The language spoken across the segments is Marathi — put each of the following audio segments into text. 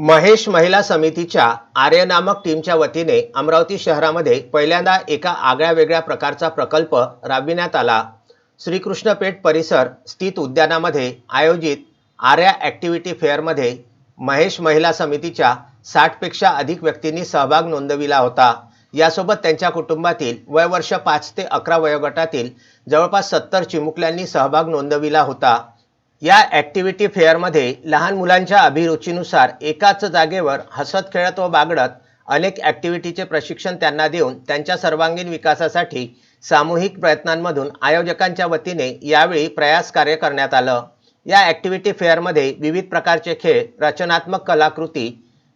महेश महिला समितीच्या आर्य नामक टीमच्या वतीने अमरावती शहरामध्ये पहिल्यांदा एका आगळ्या वेगळ्या प्रकारचा प्रकल्प राबविण्यात आला. श्रीकृष्णपेठ परिसर स्थित उद्यानामध्ये आयोजित आर्या ॲक्टिव्हिटी फेअरमध्ये महेश महिला समितीच्या साठपेक्षा अधिक व्यक्तींनी सहभाग नोंदविला होता. यासोबत त्यांच्या कुटुंबातील वयवर्ष पाच ते अकरा वयोगटातील जवळपास सत्तर चिमुकल्यांनी सहभाग नोंदविला होता. या ॲक्टिव्हिटी फेअरमध्ये लहान मुलांच्या अभिरुचीनुसार एकाच जागेवर हसत खेळत व बागडत अनेक ॲक्टिव्हिटीचे प्रशिक्षण त्यांना देऊन त्यांच्या सर्वांगीण विकासासाठी सामूहिक प्रयत्नांमधून आयोजकांच्या वतीने यावेळी प्रयास कार्य करण्यात आलं. या ॲक्टिव्हिटी फेअरमध्ये विविध प्रकारचे खेळ रचनात्मक कलाकृती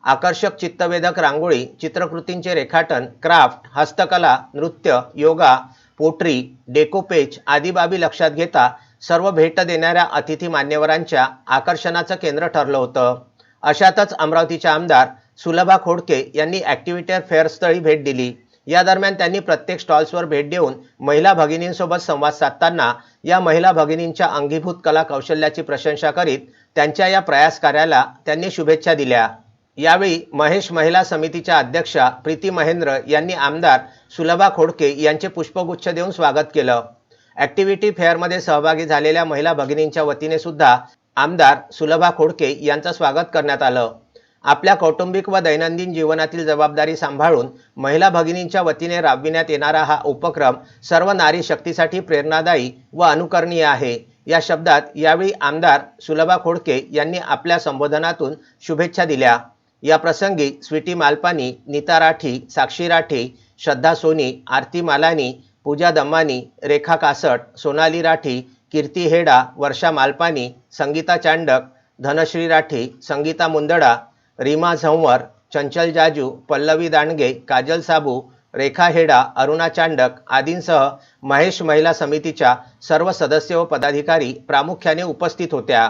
आकर्षक चित्तवेधक रांगोळी चित्रकृतींचे रेखाटन क्राफ्ट हस्तकला नृत्य योगा पोट्री डेकोपेच आदी बाबी लक्षात घेता सर्व भेट देणाऱ्या अतिथी मान्यवरांच्या आकर्षणाचं केंद्र ठरलं होतं. अशातच अमरावतीच्या आमदार सुलभा खोडके यांनी ॲक्टिव्हिटर फेअरस्थळी भेट दिली. या दरम्यान त्यांनी प्रत्येक स्टॉल्सवर भेट देऊन महिला भगिनींसोबत संवाद साधताना या महिला भगिनींच्या अंगीभूत कला कौशल्याची प्रशंसा करीत त्यांच्या या प्रयास कार्याला त्यांनी शुभेच्छा दिल्या. यावेळी महेश महिला समितीच्या अध्यक्षा प्रीती महेंद्र यांनी आमदार सुलभा खोडके यांचे पुष्पगुच्छ देऊन स्वागत केलं. ॲक्टिव्हिटी फेअरमध्ये सहभागी झालेल्या महिला भगिनींच्या वतीने सुद्धा आमदार सुलभा खोडके यांचं स्वागत करण्यात आलं. आपल्या कौटुंबिक व दैनंदिन जीवनातील जबाबदारी सांभाळून महिला भगिनींच्या वतीने राबविण्यात येणारा हा उपक्रम सर्व नारी शक्तीसाठी प्रेरणादायी व अनुकरणीय आहे. या शब्दात यावेळी आमदार सुलभा खोडके यांनी आपल्या संबोधनातून शुभेच्छा दिल्या. या प्रसंगी स्वीटी मालपानी नीता राठी साक्षी राठी श्रद्धा सोनी आरती मालानी पूजा दम्मानी रेखा कासट सोनाली राठी कीर्ती हेडा वर्षा मालपानी संगीता चांडक धनश्री राठी संगीता मुंदडा रीमा झंवर चंचल जाजू पल्लवी दांडगे काजल साबू रेखा हेडा अरुणा चांडक आदींसह महेश महिला समितीच्या सर्व सदस्य व पदाधिकारी प्रामुख्याने उपस्थित होत्या.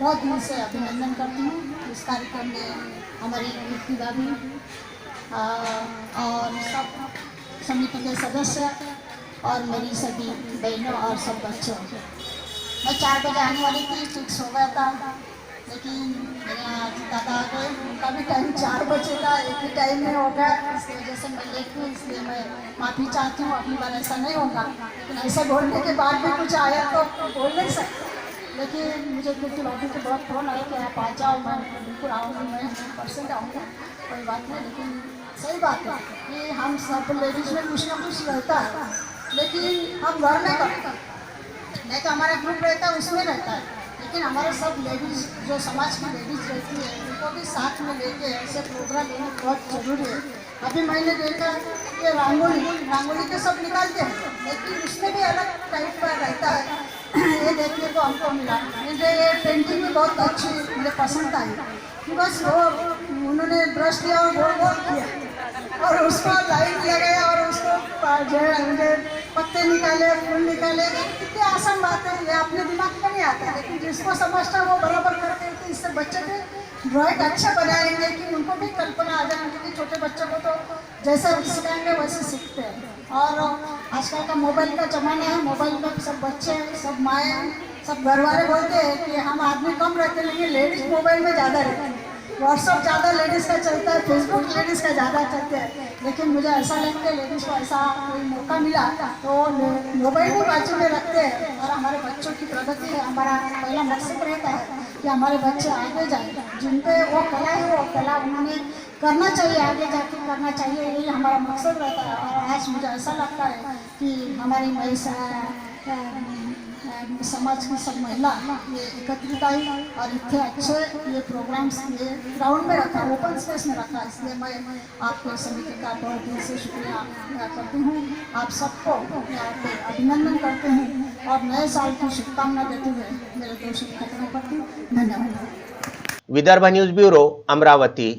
बहुत दिल से अभिनंदन करती हूँ। इस कार्यक्रम में हमारी कीर्ति भाभी और सब समिति के सदस्य और मेरी सभी बहनों और सब बच्चों मैं चार बजे आने वाली थी फिक्स हो गया था, लेकिन मेरे दादा आ गए। उनका भी टाइम चार बजे का एक ही टाइम में हो गया। इसकी वजह से मैं लेट हुई इसलिए मैं माफ़ी चाहती हूँ अगली बार ऐसा नहीं होगा। लेकिन ऐसा बोलने के बाद भी कुछ आया तो बोल नहीं सकते। लेकिन मुझे कीर्ति भाभी के बहुत फ़ोन आया कि आप आ जाओ, मैं बिल्कुल आऊँगी, मैं हंड्रेड परसेंट आऊँगा, कोई बात नहीं। लेकिन सही बात है कि हम सब लेडीज़ में कुछ ना कुछ रहता है, लेकिन हम घर में करते नहीं तो हमारा ग्रुप रहता है, उसमें रहता है। लेकिन हमारे सब लेडीज़ जो समाज की लेडीज़ रहती है, उनको भी साथ में लेके ऐसे प्रोग्राम लेना बहुत ज़रूरी है। अभी मैंने देखा कि रंगोली रंगोली तो सब निकालते हैं, लेकिन उसमें भी अलग टाइप का रहता है। ये देखने को हमको मिला। मुझे ये पेंटिंग भी बहुत अच्छी, मुझे पसंद आई। बस वो उन्होंने ब्रश लिया और गोल गोल किया। और उसको लाइन लगाया और उसको पत्ते निकाले, फूल निकाले। कितनी आसान बात है, ये अपने दिमाग में नहीं आता। लेकिन जिसको समझता है, वो बराबर करते हैं तो इससे बच्चे भी ड्राइंग अच्छा बनाएँगे, कि उनको भी कल्पना आ जाए, क्योंकि छोटे बच्चों को तो जैसा सिखाएँगे वैसे सीखते हैं। और आजकल का मोबाइल का ज़माना है मोबाइल में सब बच्चे सब माएँ सब घर वाले बोलते हैं कि हम आदमी कम रहते लेकिन लेडीज़ मोबाइल में ज़्यादा रहते हैं। व्हाट्सअप ज़्यादा लेडीज़ का चलता है फेसबुक लेडीज़ का ज़्यादा चलते हैं। लेकिन मुझे ऐसा लगता है लेडीज़ को ऐसा कोई मौका मिला तो मोबाइल भी बाजू में रखते हैं। और हमारे बच्चों की प्रगति है, हमारा पहला मकसद रहता है कि हमारे बच्चे आगे जाए। जिन पे वो कला है, वो कला उन्होंने करना चाहिए, आगे जाके करना चाहिए, यही हमारा मकसद रहता है। और आज मुझे ऐसा लगता है कि हमारी महिला समाज की सब महिला ये एकत्रित आई और इतने अच्छे, ये प्रोग्राम्स ये ग्राउंड में रखा ओपन स्पेस में रखा, इसलिए मैं आपके समिति का बहुत दिल से शुक्रिया करती हूँ। आप सबको अभिनंदन करते हूँ और नए साल की शुभकामना देते हुए मेरे दो खत्म करती धन्यवाद। Vidarbha news bureau Amravati.